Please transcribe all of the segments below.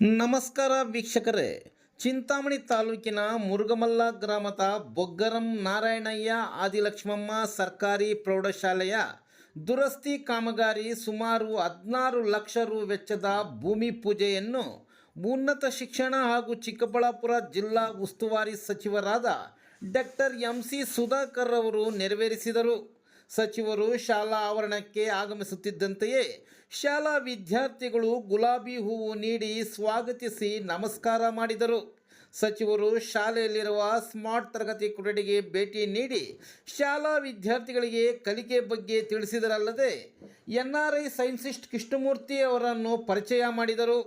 ನಮಸ್ಕಾರ ವೀಕ್ಷಕರೇ. ಚಿಂತಾಮಣಿ ತಾಲೂಕಿನ ಮುರುಗಮಲ್ಲ ಗ್ರಾಮದ ಬೊಗ್ಗರಂ ನಾರಾಯಣಯ್ಯ ಆದಿಲಕ್ಷ್ಮಮ್ಮ ಸರ್ಕಾರಿ ಪ್ರೌಢಶಾಲೆಯ ದುರಸ್ತಿ ಕಾಮಗಾರಿ ಸುಮಾರು ಹದಿನಾರು ಲಕ್ಷ ರು ವೆಚ್ಚದ ಭೂಮಿ ಪೂಜೆಯನ್ನು ಉನ್ನತ ಶಿಕ್ಷಣ ಹಾಗೂ ಚಿಕ್ಕಬಳ್ಳಾಪುರ ಜಿಲ್ಲಾ ಉಸ್ತುವಾರಿ ಸಚಿವರಾದ ಡಾಕ್ಟರ್ ಎಂ ಸಿ ಸುಧಾಕರ್ ಅವರು ನೆರವೇರಿಸಿದರು. ಸಚಿವರು ಶಾಲಾ ಆವರಣಕ್ಕೆ ಆಗಮಿಸುತ್ತಿದ್ದಂತೆಯೇ ಶಾಲಾ ವಿದ್ಯಾರ್ಥಿಗಳು ಗುಲಾಬಿ ಹೂವು ನೀಡಿ ಸ್ವಾಗತಿಸಿ ನಮಸ್ಕಾರ ಮಾಡಿದರು. ಸಚಿವರು ಶಾಲೆಯಲ್ಲಿರುವ ಸ್ಮಾರ್ಟ್ ತರಗತಿ ಕೊಠಡಿಗೆ ಭೇಟಿ ನೀಡಿ ಶಾಲಾ ವಿದ್ಯಾರ್ಥಿಗಳಿಗೆ ಕಲಿಕೆ ಬಗ್ಗೆ ತಿಳಿಸಿದರಲ್ಲದೆ N R I scientist Krishnamurthy ಅವರನ್ನು ಪರಿಚಯ ಮಾಡಿದರು.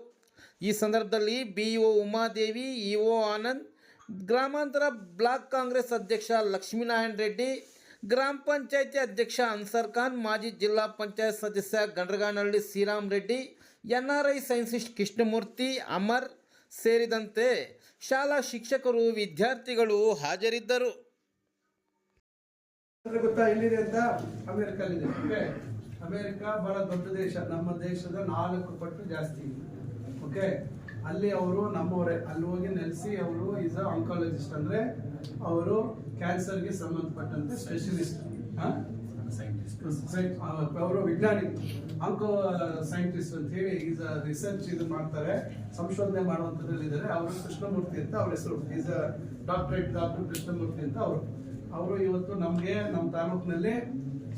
ಈ ಸಂದರ್ಭದಲ್ಲಿ ಬಿಇಒ ಉಮಾದೇವಿ, ಇಒ ಆನಂದ್, ಗ್ರಾಮಾಂತರ ಬ್ಲಾಕ್ ಕಾಂಗ್ರೆಸ್ ಅಧ್ಯಕ್ಷ ಲಕ್ಷ್ಮೀನಾರಾಯಣ ರೆಡ್ಡಿ ಗ್ರಾಮ ಪಂಚಾಯತಿ ಅಧ್ಯಕ್ಷ ಅನ್ಸರ್ ಖಾನ್, ಮಾಜಿ ಜಿಲ್ಲಾ ಪಂಚಾಯತ್ ಸದಸ್ಯ Gandraganahalli Shriram Reddy N R I scientist Krishnamurthy, Amar ಸೇರಿದಂತೆ ಶಾಲಾ ಶಿಕ್ಷಕರು, ವಿದ್ಯಾರ್ಥಿಗಳು ಹಾಜರಿದ್ದರು. ಗೊತ್ತಾ ಬಹಳ ದೊಡ್ಡ ದೇಶ. ನಮ್ಮ ದೇಶದ ನಾಲ್ಕು ಪಟ್ಟು ಜಾಸ್ತಿ. ಓಕೆ ಅಲ್ಲಿ ಅವರು ನಮ್ಮವರೇ. ಅಲ್ಲಿ ಹೋಗಿ ನೆಲೆಸಿ ಅವರು ಈಸ್ ಅ ಆಂಕಾಲಜಿಸ್ಟ್ ಅಂದ್ರೆ ಅವರು ಕ್ಯಾನ್ಸರ್ಗೆ ಸಂಬಂಧಪಟ್ಟಂತೆ ಸ್ಪೆಷಲಿಸ್ಟ್ ಅವರು ವಿಜ್ಞಾನಿ. ಅಂಕೋ ಸೈಂಟಿಸ್ಟ್ ಅಂತ ಹೇಳಿ ಈಸ್ ರಿಸರ್ಚ್ ಇದು ಮಾಡ್ತಾರೆ ಸಂಶೋಧನೆ ಮಾಡುವಂಥದ್ರಲ್ಲಿ ಇದ್ದಾರೆ. ಅವರು ಕೃಷ್ಣಮೂರ್ತಿ ಅಂತ ಅವ್ರ ಹೆಸರು. Is a doctorate doctor Krishnamurthy ಅಂತ ಅವರು. ಅವರು ಇವತ್ತು ನಮಗೆ ನಮ್ಮ ತಾಲೂಕಿನಲ್ಲಿ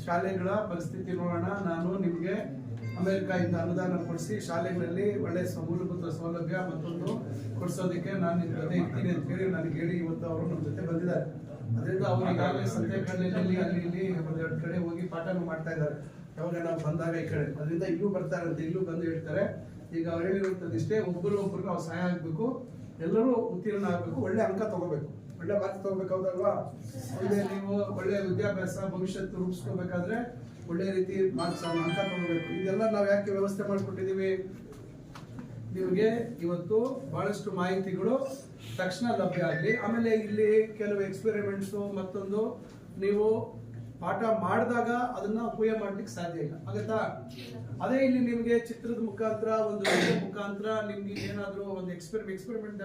ಶಾಲೆಗಳ ಪರಿಸ್ಥಿತಿ ನೋಡೋಣ. ನಾನು ನಿಮಗೆ ಅಮೆರಿಕಾಯಿಂದ ಅನುದಾನ ಕೊಡಿಸಿ ಶಾಲೆಗಳಲ್ಲಿ ಒಳ್ಳೆ ಸ- ಮೂಲಭೂತ ಸೌಲಭ್ಯ ಮತ್ತೊಂದು ಕೊಡಿಸೋದಕ್ಕೆ ನಾನು ನಿಮ್ಮ ಜೊತೆ ಇರ್ತೀನಿ ಅಂತ ಹೇಳಿ ನನಗೆ ಹೇಳಿ ಇವತ್ತು ಅವರು ನಮ್ಮ ಜೊತೆ ಬಂದಿದ್ದಾರೆ. ಅದರಿಂದ ಅವರು ಈಗಾಗಲೇ ಸಂತೆಕಲ್ಲಿನಲ್ಲಿ ಅಲ್ಲಿ ಇಲ್ಲಿ ಒಂದೆರಡು ಕಡೆ ಹೋಗಿ ಪಾಠನೂ ಮಾಡ್ತಾ ಇದ್ದಾರೆ. ಯಾವಾಗ ನಾವು ಬಂದಾಗ ಈ ಕಡೆ. ಅದರಿಂದ ಇಲ್ಲೂ ಬರ್ತಾರಂತೆ ಇಲ್ಲೂ ಬಂದು ಹೇಳ್ತಾರೆ. ಈಗ ಅವ್ರು ಹೇಳಿರುವಂಥದ್ದು ಇಷ್ಟೇ ಒಬ್ಬರು ಒಬ್ರಿಗೆ ಅವ್ರು ಸಹಾಯ ಆಗಬೇಕು. ಎಲ್ಲರೂ ಉತ್ತೀರ್ಣ ಆಗಬೇಕು. ಒಳ್ಳೆ ಅಂಕ ತಗೋಬೇಕು. ಒಳ್ಳೆ ಮಾರ್ಕ್ಸ್ ತಗೋಬೇಕು ಹೌದಲ್ವಾ ಒಳ್ಳೆ ನೀವು ಒಳ್ಳೆ ವಿದ್ಯಾಭ್ಯಾಸ ಭವಿಷ್ಯತ್ತು ರೂಪಿಸ್ಕೋಬೇಕಾದ್ರೆ ಒಳ್ಳೆ ರೀತಿ ಮಾರ್ಕ್ಸ್ ಅಂಕ ತಗೋಬೇಕು. ಇದೆಲ್ಲ ನಾವು ಯಾಕೆ ವ್ಯವಸ್ಥೆ ಮಾಡಿಕೊಟ್ಟಿದ್ದೀವಿ? ನಿಮಗೆ ಇವತ್ತು ಬಹಳಷ್ಟು ಮಾಹಿತಿಗಳು ತಕ್ಷಣ ಲಭ್ಯ ಆಗಲಿ. ಆಮೇಲೆ ಇಲ್ಲಿ ಕೆಲವು ಎಕ್ಸ್ಪೆರಿಮೆಂಟ್ಸು ಮತ್ತೊಂದು ನೀವು ಪಾಠ ಮಾಡಿದಾಗ ಅದನ್ನ ಉಪಯೋಗ ಮಾಡ್ಲಿಕ್ಕೆ ಸಾಧ್ಯ ಇಲ್ಲ. ಆಗತ್ತಾ? ಅದೇ ಇಲ್ಲಿ ನಿಮಗೆ ಚಿತ್ರದ ಮುಖಾಂತರ ಒಂದು ಮುಖಾಂತರ ನಿಮ್ಗೆ ಏನಾದರೂ ಒಂದು ಎಕ್ಸ್ಪೆರಿ ಎಕ್ಸ್ಪೆರಿಮೆಂಟ್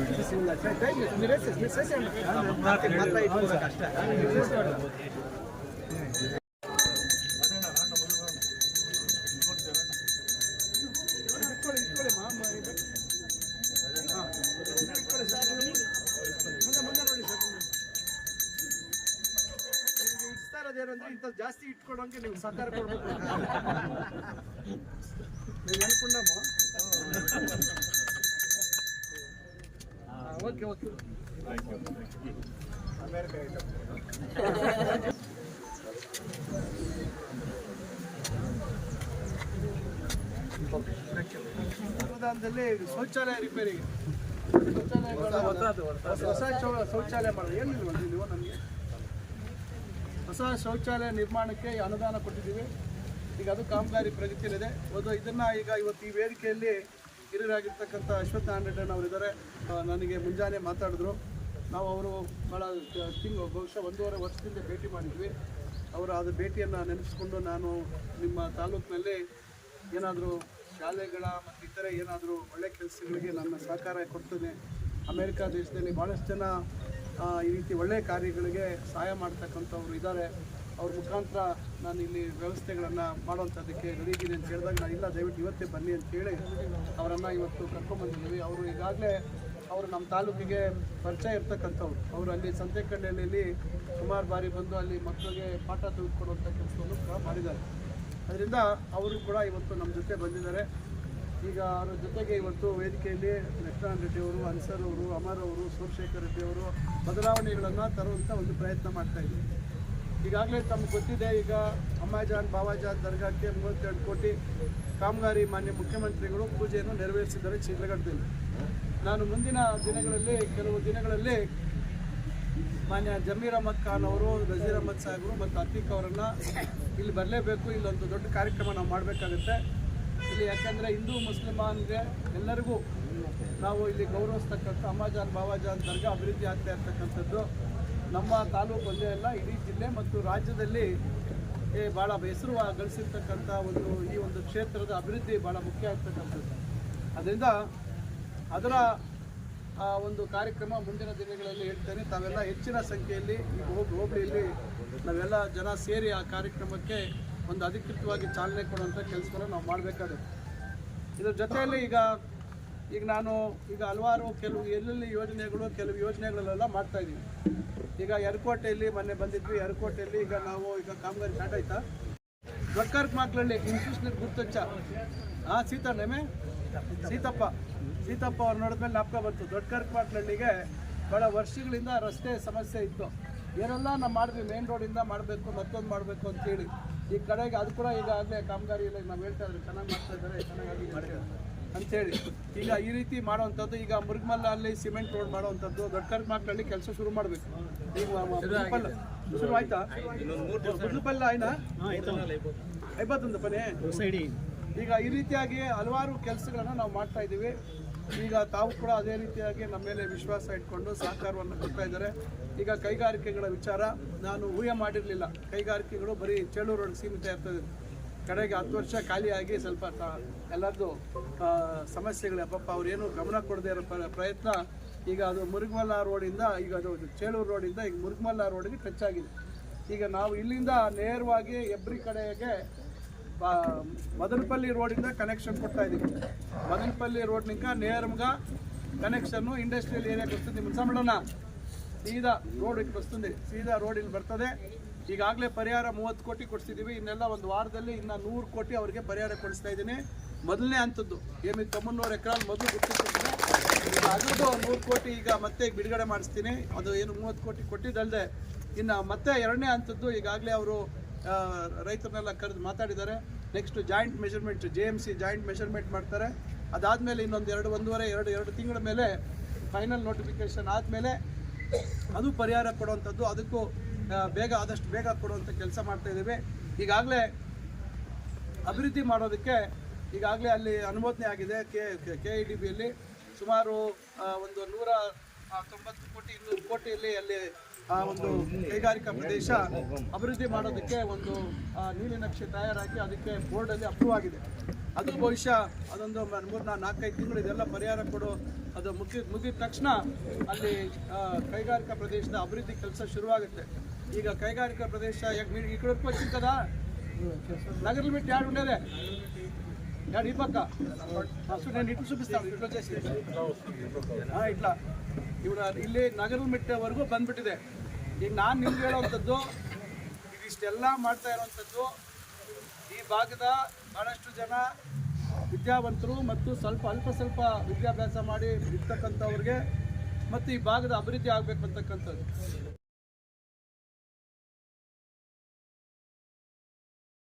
ಜಾಸ್ತಿ ಇಟ್ಕೊಡೋಂಗೆ ನೀವು ಸಹಕಾರ ಕೊಡ್ಬೇಕು ನೀವು ಅನ್ಕೊಂಡಮ್ಮ ಓಕೆ ಓಕೆ. ಅನುದಾನದಲ್ಲಿ ಶೌಚಾಲಯ ರಿಪೇರಿಗೆ ಹೊಸ ಶೌಚಾಲಯ ಮಾಡೋದು ಏನಿಲ್ವ ನೀವು ನಮಗೆ. ಹೊಸ ಶೌಚಾಲಯ ನಿರ್ಮಾಣಕ್ಕೆ ಅನುದಾನ ಕೊಟ್ಟಿದ್ದೀವಿ. ಈಗ ಅದು ಕಾಮಗಾರಿ ಪ್ರಗತಿಯಲ್ಲಿದೆ. ಒಂದು ಇದನ್ನ ಈಗ ಇವತ್ತು ಈ ವೇದಿಕೆಯಲ್ಲಿ ಹಿರಿಯರಾಗಿರ್ತಕ್ಕಂಥ ಅಶ್ವತ್ಥ ಆಂಡ್ರೆಡ್ಡನ್ ಅವರಿದ್ದಾರೆ. ನನಗೆ ಮುಂಜಾನೆ ಮಾತಾಡಿದ್ರು. ನಾವು ಅವರು ಭಾಳ ತಿಂಗಳು ಬಹುಶಃ ಒಂದೂವರೆ ವರ್ಷದಿಂದ ಭೇಟಿ ಮಾಡಿದ್ವಿ. ಅವರು ಅದು ಭೇಟಿಯನ್ನು ನೆನೆಸ್ಕೊಂಡು ನಾನು ನಿಮ್ಮ ತಾಲೂಕಿನಲ್ಲಿ ಏನಾದರೂ ಶಾಲೆಗಳ ಮತ್ತು ಇತರೆ ಏನಾದರೂ ಒಳ್ಳೆ ಕೆಲಸಗಳಿಗೆ ನನ್ನ ಸಹಕಾರ ಕೊಡ್ತೇನೆ. ಅಮೇರಿಕಾ ದೇಶದಲ್ಲಿ ಭಾಳಷ್ಟು ಜನ ಈ ರೀತಿ ಒಳ್ಳೆಯ ಕಾರ್ಯಗಳಿಗೆ ಸಹಾಯ ಮಾಡ್ತಕ್ಕಂಥವ್ರು ಇದ್ದಾರೆ. ಅವ್ರ ಮುಖಾಂತರ ನಾನು ಇಲ್ಲಿ ವ್ಯವಸ್ಥೆಗಳನ್ನು ಮಾಡುವಂಥದ್ದಕ್ಕೆ ರೆಡಿ ಇದ್ದೀನಿ ಅಂತ ಹೇಳಿದಾಗ ನಾನು ಇಲ್ಲ, ದಯವಿಟ್ಟು ಇವತ್ತೇ ಬನ್ನಿ ಅಂತ ಹೇಳಿ ಅವರನ್ನು ಇವತ್ತು ಕರ್ಕೊಂಡ್ಬಂದಿದ್ದೀವಿ ಅವರು ಈಗಾಗಲೇ ಅವರು ನಮ್ಮ ತಾಲೂಕಿಗೆ ಪರಿಚಯ ಇರ್ತಕ್ಕಂಥವ್ರು. ಅವರು ಅಲ್ಲಿ ಸಂತೆಕಂಡಲ್ಲಿ ಸುಮಾರು ಬಾರಿ ಬಂದು ಅಲ್ಲಿ ಮಕ್ಕಳಿಗೆ ಪಾಠ ತೆಗೆದುಕೊಡುವಂಥ ಕೆಲಸವನ್ನು ಕೂಡ ಮಾಡಿದ್ದಾರೆ. ಅದರಿಂದ ಅವರು ಕೂಡ ಇವತ್ತು ನಮ್ಮ ಜೊತೆ ಬಂದಿದ್ದಾರೆ. ಈಗ ಅವರ ಜೊತೆಗೆ ಇವತ್ತು ವೇದಿಕೆಯಲ್ಲಿ ಲಕ್ಷ್ಮಣ ರೆಡ್ಡಿ ಅವರು, ಅನ್ಸರ್ ಅವರು, ಅಮರ್ ಅವರು, ಸೋಮಶೇಖರ್ ರೆಡ್ಡಿ ಅವರು ಬದಲಾವಣೆಗಳನ್ನು ತರುವಂಥ ಒಂದು ಪ್ರಯತ್ನ ಮಾಡ್ತಾ ಇದ್ದೀವಿ. ಈಗಾಗಲೇ ತಮ್ಗೆ ಗೊತ್ತಿದೆ, ಈಗ ಅಮ್ಮಾಜಾನ್ ಬಾವಾಜಾನ್ ದರ್ಗಾಕ್ಕೆ ಮೂವತ್ತೆರಡು ಕೋಟಿ ಕಾಮಗಾರಿ ಮಾನ್ಯ ಮುಖ್ಯಮಂತ್ರಿಗಳು ಪೂಜೆಯನ್ನು ನೆರವೇರಿಸಿದ್ದಾರೆ ಚಿತ್ರಗಡದಲ್ಲಿ ನಾನು ಮುಂದಿನ ದಿನಗಳಲ್ಲಿ, ಕೆಲವು ದಿನಗಳಲ್ಲಿ ಮಾನ್ಯ ಜಮೀರ್ ಅಹಮದ್ ಖಾನ್ ಅವರು ನಜೀರ್ ಅಹಮದ್ ಸಾಹೇಬರು ಮತ್ತು ಅತೀಕ್ ಅವರನ್ನು ಇಲ್ಲಿ ಬರಲೇಬೇಕು ಇಲ್ಲೊಂದು ದೊಡ್ಡ ಕಾರ್ಯಕ್ರಮ ನಾವು ಮಾಡಬೇಕಾಗುತ್ತೆ. ಇಲ್ಲಿ ಯಾಕೆಂದರೆ ಹಿಂದೂ ಮುಸ್ಲಿಮಾನ್ಗೆ ಎಲ್ಲರಿಗೂ ನಾವು ಇಲ್ಲಿ ಗೌರವಿಸ್ತಕ್ಕಂಥ ಅಮ್ಮಾಜಾನ್ ಬಾಬಾಜಾನ್ ದರ್ಗಾ ಅಭಿವೃದ್ಧಿ ಆಗ್ತಾ ಇರ್ತಕ್ಕಂಥದ್ದು. ನಮ್ಮ ತಾಲೂಕು ಒಂದೇ ಅಲ್ಲ, ಇಡೀ ಜಿಲ್ಲೆ ಮತ್ತು ರಾಜ್ಯದಲ್ಲಿ ಭಾಳ ಹೆಸರು ಗಳಿಸಿರ್ತಕ್ಕಂಥ ಒಂದು ಈ ಒಂದು ಕ್ಷೇತ್ರದ ಅಭಿವೃದ್ಧಿ ಭಾಳ ಮುಖ್ಯ ಆಗ್ತಕ್ಕಂಥದ್ದು. ಅದರಿಂದ ಅದರ ಒಂದು ಕಾರ್ಯಕ್ರಮ ಮುಂದಿನ ದಿನಗಳಲ್ಲಿ ಹೇಳ್ತೇನೆ. ತಾವೆಲ್ಲ ಹೆಚ್ಚಿನ ಸಂಖ್ಯೆಯಲ್ಲಿ ಈ ಹೋಗಿ ಹೋಬಳಿಯಲ್ಲಿ ನಾವೆಲ್ಲ ಜನ ಸೇರಿ ಆ ಕಾರ್ಯಕ್ರಮಕ್ಕೆ ಒಂದು ಅಧಿಕೃತವಾಗಿ ಚಾಲನೆ ಕೊಡುವಂಥ ಕೆಲಸವನ್ನು ನಾವು ಮಾಡಬೇಕಾಗುತ್ತೆ. ಇದ್ರ ಜೊತೆಯಲ್ಲಿ ಈಗ ಈಗ ನಾನು ಈಗ ಹಲವಾರು ಕೆಲವು ಎಲ್ಲೆಲ್ಲಿ ಯೋಜನೆಗಳು, ಕೆಲವು ಯೋಜನೆಗಳಲ್ಲೆಲ್ಲ ಮಾಡ್ತಾ ಇದ್ದೀವಿ ಈಗ ಎರಕೋಟೆಯಲ್ಲಿ ಮೊನ್ನೆ ಬಂದಿದ್ವಿ ಎರಕೋಟೆಯಲ್ಲಿ ಈಗ ನಾವು ಈಗ ಕಾಮಗಾರಿ ಸ್ಟಾರ್ಟ್ ಆಯ್ತಾ? ದೊಡ್ಡಕರ್ಕ್ ಮಕ್ಕಳಲ್ಲಿ ಇನ್ಸ್ಟಿಟ್ಯೂಷನ್ ಗುರ್ತಚ್ಚ ಹಾಂ ಸೀತಾ ನೇಮೆ ಸೀತಪ್ಪ. ಸೀತಪ್ಪ ಅವ್ರು ನೋಡಿದ್ಮೇಲೆ ನಾಪ್ಕ ಬಂತು. ದೊಡ್ಡಕರ್ಕ್ ಮಕ್ಕಳಲ್ಲಿಗೆ ಭಾಳ ವರ್ಷಗಳಿಂದ ರಸ್ತೆ ಸಮಸ್ಯೆ ಇತ್ತು. ಏನೆಲ್ಲ ನಾವು ಮಾಡಿದ್ವಿ. ಮೇನ್ ರೋಡಿಂದ ಮಾಡಬೇಕು, ಮತ್ತೊಂದು ಮಾಡಬೇಕು ಅಂತೇಳಿ ಈ ಕಡೆಗೆ ಅದು ಕೂಡ ಈಗಾಗಲೇ ಕಾಮಗಾರಿ ಇಲ್ಲ ನಾವು ಹೇಳ್ತಾ ಇದ್ದಾರೆ. ಚೆನ್ನಾಗಿ ಮಾಡ್ತಾ ಇದ್ದಾರೆ, ಚೆನ್ನಾಗಿ ಮಾಡ್ತಾರೆ ಅಂತೇಳಿ. ಈಗ ಈ ರೀತಿ ಮಾಡುವಂಥದ್ದು ಈಗ ಮುರುಗಮಲ್ಲ ಅಲ್ಲಿ ಸಿಮೆಂಟ್ ರೋಡ್ ಮಾಡುವಂಥದ್ದು ದೊಡ್ಡ ಮಕ್ಕಳಲ್ಲಿ ಕೆಲಸ ಶುರು ಮಾಡಬೇಕು. ಈಗ ಮುರುಗಮಲ್ಲ ಶುರು ಆಯ್ತಾ? ಮುರುಗಪಲ್ಲ ಆಯ್ನಾ? ಐವತ್ತೊಂದು ಪನೇ? ಈಗ ಈ ರೀತಿಯಾಗಿ ಹಲವಾರು ಕೆಲಸಗಳನ್ನು ನಾವು ಮಾಡ್ತಾ ಇದ್ದೀವಿ. ಈಗ ತಾವು ಕೂಡ ಅದೇ ರೀತಿಯಾಗಿ ನಮ್ಮ ಮೇಲೆ ವಿಶ್ವಾಸ ಇಟ್ಕೊಂಡು ಸಹಕಾರವನ್ನು ಕೊಡ್ತಾ ಇದ್ದಾರೆ. ಈಗ ಕೈಗಾರಿಕೆಗಳ ವಿಚಾರ ನಾನು ಊಹೆ ಮಾಡಿರಲಿಲ್ಲ. ಕೈಗಾರಿಕೆಗಳು ಬರೀ ಚೇಳೂರು ರೋಡ್ ಸೀಮಿತ ಇರ್ತದೆ. ಕಡೆಗೆ ಹತ್ತು ವರ್ಷ ಖಾಲಿಯಾಗಿ ಸ್ವಲ್ಪ ಎಲ್ಲರದ್ದು ಸಮಸ್ಯೆಗಳು ಪಾಪ ಅವ್ರೇನು ಗಮನ ಕೊಡದೇ ಇರೋ ಪ್ರ- ಪ್ರಯತ್ನ ಈಗ ಅದು ಮುರುಗಮಲ್ಲ ರೋಡಿಂದ, ಈಗ ಅದು ಚೇಳೂರು ರೋಡಿಂದ ಈಗ ಮುರುಗಮಲ್ಲ ರೋಡಿಗೆ ಟಚ್ ಆಗಿದೆ ಈಗ ನಾವು ಇಲ್ಲಿಂದ ನೇರವಾಗಿ ಎಬ್ರಿ ಕಡೆಗೆ ಮದನಪಲ್ಲಿ ರೋಡಿಂದ ಕನೆಕ್ಷನ್ ಕೊಡ್ತಾ ಇದ್ದೀವಿ ಮದನಪಲ್ಲಿ ರೋಡ್ನಿಂದ ನೇರಮ್ಗ ಕನೆಕ್ಷನ್ನು ಇಂಡಸ್ಟ್ರಿಯಲ್ ಏರಿಯಾಗೆ ಬರ್ತದೆ. ಮುನ್ಸಾಮಣ್ಣನ ಸೀದಾ ರೋಡ್ ಬರ್ತದೆ ಸೀದಾ ರೋಡ್ ಇಲ್ಲಿ ಬರ್ತದೆ. ಈಗಾಗಲೇ ಪರಿಹಾರ ಮೂವತ್ತು ಕೋಟಿ ಕೊಡಿಸಿದ್ದೀವಿ ಇನ್ನೆಲ್ಲ ಒಂದು ವಾರದಲ್ಲಿ ಇನ್ನು ನೂರು ಕೋಟಿ ಅವರಿಗೆ ಪರಿಹಾರ ಕೊಡಿಸ್ತಾ ಇದ್ದೀನಿ. ಮೊದಲನೇ ಹಂತದ್ದು, ಏಮಿ ತೊಂಬನ್ನೂರು ಎಕರೆ ಮೊದಲು ಈಗ ಅದ್ರದ್ದು ನೂರು ಕೋಟಿ ಈಗ ಮತ್ತೆ ಬಿಡುಗಡೆ ಮಾಡಿಸ್ತೀನಿ. ಅದು ಏನು ಮೂವತ್ತು ಕೋಟಿ ಕೊಟ್ಟಿದ್ದಲ್ಲದೆ ಇನ್ನು ಮತ್ತೆ ಎರಡನೇ ಹಂತದ್ದು ಈಗಾಗಲೇ ಅವರು ರೈತರನ್ನೆಲ್ಲ ಕರೆದು ಮಾತಾಡಿದ್ದಾರೆ. Next joint measurement J M C joint measurement ಮಾಡ್ತಾರೆ. ಅದಾದಮೇಲೆ ಇನ್ನೊಂದು ಎರಡು, ಒಂದೂವರೆ, ಎರಡು ಎರಡು ತಿಂಗಳ ಮೇಲೆ ಫೈನಲ್ ನೋಟಿಫಿಕೇಶನ್ ಆದಮೇಲೆ ಅದು ಪರಿಹಾರ ಕೊಡುವಂಥದ್ದು. ಅದಕ್ಕೂ ಬೇಗ ಆದಷ್ಟು ಬೇಗ ಕೊಡುವಂಥ ಕೆಲಸ ಮಾಡ್ತಾ ಇದ್ದೀವಿ. ಈಗಾಗಲೇ ಅಭಿವೃದ್ಧಿ ಮಾಡೋದಕ್ಕೆ ಈಗಾಗಲೇ ಅಲ್ಲಿ ಅನುಮೋದನೆ ಆಗಿದೆ ಕೆ ಕೆ ಇ ಡಿ ಬಿಯಲ್ಲಿ. ಸುಮಾರು ಒಂದು ನೂರ ತೊಂಬತ್ತು ಕೋಟಿ, ಇನ್ನೂರು ಕೋಟಿಯಲ್ಲಿ ಅಲ್ಲಿ, ಆ, ಒಂದು ಕೈಗಾರಿಕಾ ಪ್ರದೇಶ ಅಭಿವೃದ್ಧಿ ಮಾಡೋದಕ್ಕೆ ಒಂದು ನೀಲಿ ನಕ್ಷೆ ತಯಾರಾಗಿ ಅದಕ್ಕೆ ಬೋರ್ಡಲ್ಲಿ ಅಪ್ರೂವ್ ಆಗಿದೆ. ಅದು ಬಹುಶಃ ಅದೊಂದು ಮೂರು ನಾಲ್ಕೈದು ತಿಂಗಳು ಇದೆಲ್ಲ ಪರಿಹಾರ ಕೊಡು, ಅದು ಮುಗಿದ ಮುಗಿದ ತಕ್ಷಣ ಅಲ್ಲಿ ಕೈಗಾರಿಕಾ ಪ್ರದೇಶದ ಅಭಿವೃದ್ಧಿ ಕೆಲಸ ಶುರುವಾಗುತ್ತೆ. ಈಗ ಕೈಗಾರಿಕಾ ಪ್ರದೇಶ ಯಾಕೆ ಈ ಕಡೆ వచ్చింది నగరం పెట్టి యాడ్ ఉండేదే యాడ్ ఈ పక్క ఫస్ట్ నేను ఇటు చూపిస్తాను ఇట్లా వచ్చేసి ఆ, ఇట్లా ఇప్పుడు ಇಲ್ಲಿ ನಗರ ಮೆಟ್ಟವರೆಗೂ ಬಂದ್ಬಿಟ್ಟಿದೆ ಈಗ ನಾನು ನಿಮ್ಗೆ ಹೇಳೋವಂಥದ್ದು ಇದಿಷ್ಟೆಲ್ಲ ಮಾಡ್ತಾ ಇರೋವಂಥದ್ದು ಈ ಭಾಗದ ಭಾಳಷ್ಟು ಜನ ವಿದ್ಯಾವಂತರು ಮತ್ತು ಸ್ವಲ್ಪ ಅಲ್ಪ ಸ್ವಲ್ಪ ವಿದ್ಯಾಭ್ಯಾಸ ಮಾಡಿ ಇರ್ತಕ್ಕಂಥವ್ರಿಗೆ ಮತ್ತು ಈ ಭಾಗದ ಅಭಿವೃದ್ಧಿ ಆಗಬೇಕು ಅಂತಕ್ಕಂಥದ್ದು